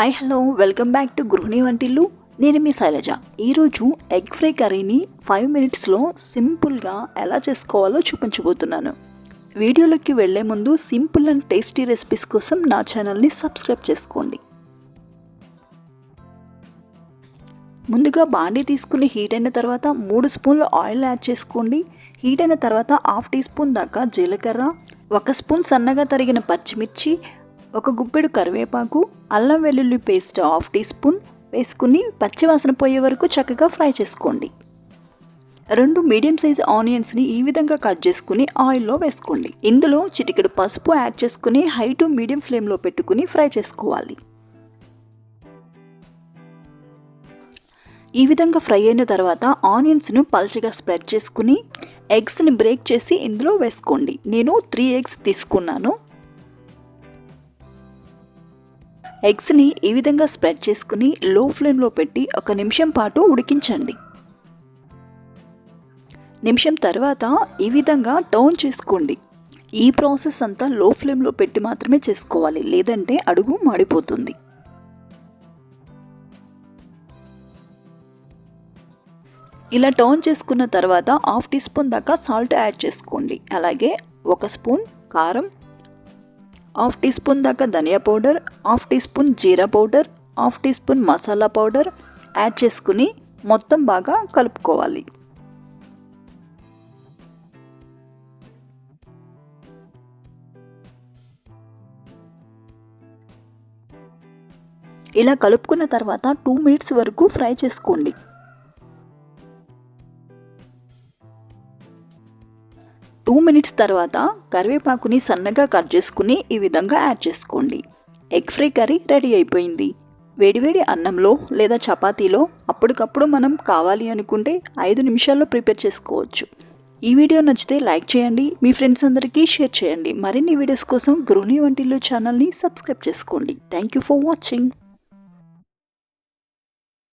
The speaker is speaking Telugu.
Hi hello welcome back to Gruhini Vantillu. నేను మీ శైలజ. ఈరోజు ఎగ్ ఫ్రై కర్రీని ఫైవ్ మినిట్స్లో సింపుల్గా ఎలా చేసుకోవాలో చూపించబోతున్నాను. వీడియోలోకి వెళ్ళే ముందు సింపుల్ అండ్ టేస్టీ రెసిపీస్ కోసం నా ఛానల్ని సబ్స్క్రైబ్ చేసుకోండి. ముందుగా బాండీ తీసుకుని హీట్ అయిన తర్వాత మూడు స్పూన్లు ఆయిల్ యాడ్ చేసుకోండి. హీట్ అయిన తర్వాత హాఫ్ టీ స్పూన్ దాకా జీలకర్ర ఒక స్పూన్ సన్నగా తరిగిన పచ్చిమిర్చి ఒక గుప్పెడు కరివేపాకు అల్లం వెల్లుల్లి పేస్ట్ హాఫ్ టీ స్పూన్ వేసుకుని పచ్చివాసన పోయే వరకు చక్కగా ఫ్రై చేసుకోండి. రెండు మీడియం సైజ్ ఆనియన్స్ని ఈ విధంగా కట్ చేసుకుని ఆయిల్లో వేసుకోండి. ఇందులో చిటికెడు పసుపు యాడ్ చేసుకుని హై టు మీడియం ఫ్లేమ్లో పెట్టుకుని ఫ్రై చేసుకోవాలి. ఈ విధంగా ఫ్రై అయిన తర్వాత ఆనియన్స్ను పల్చగా స్ప్రెడ్ చేసుకుని ఎగ్స్ని బ్రేక్ చేసి ఇందులో వేసుకోండి. నేను త్రీ ఎగ్స్ తీసుకున్నాను. ఎగ్స్ని ఈ విధంగా స్ప్రెడ్ చేసుకుని లో ఫ్లేమ్లో పెట్టి ఒక నిమిషం పాటు ఉడికించండి. నిమిషం తర్వాత ఈ విధంగా టర్న్ చేసుకోండి. ఈ ప్రాసెస్ అంతా లో ఫ్లేమ్లో పెట్టి మాత్రమే చేసుకోవాలి. లేదంటే అడుగు మాడిపోతుంది. ఇలా టర్న్ చేసుకున్న తర్వాత హాఫ్ టీ స్పూన్ దాకా సాల్ట్ యాడ్ చేసుకోండి. అలాగే ఒక స్పూన్ కారం హాఫ్ టీ స్పూన్ దాకా ధనియా పౌడర్ హాఫ్ టీ స్పూన్ జీరా powder half teaspoon masala powder add చేసుకుని మొత్తం బాగా కలుపుకోవాలి. ఇలా కలుపుకున్న తర్వాత టూ మినిట్స్ వరకు ఫ్రై చేసుకోండి. టూ మినిట్స్ తర్వాత కరివేపాకుని సన్నగా కట్ చేసుకుని ఈ విధంగా యాడ్ చేసుకోండి. ఎగ్ ఫ్రై కర్రీ రెడీ అయిపోయింది. వేడివేడి అన్నంలో లేదా చపాతీలో అప్పటికప్పుడు మనం కావాలి అనుకుంటే ఐదు నిమిషాల్లో ప్రిపేర్ చేసుకోవచ్చు. ఈ వీడియో నచ్చితే లైక్ చేయండి మీ ఫ్రెండ్స్ అందరికీ షేర్ చేయండి. మరిన్ని వీడియోస్ కోసం గృహిణి వంటిల్లు ఛానల్ని సబ్స్క్రైబ్ చేసుకోండి. Thank you for watching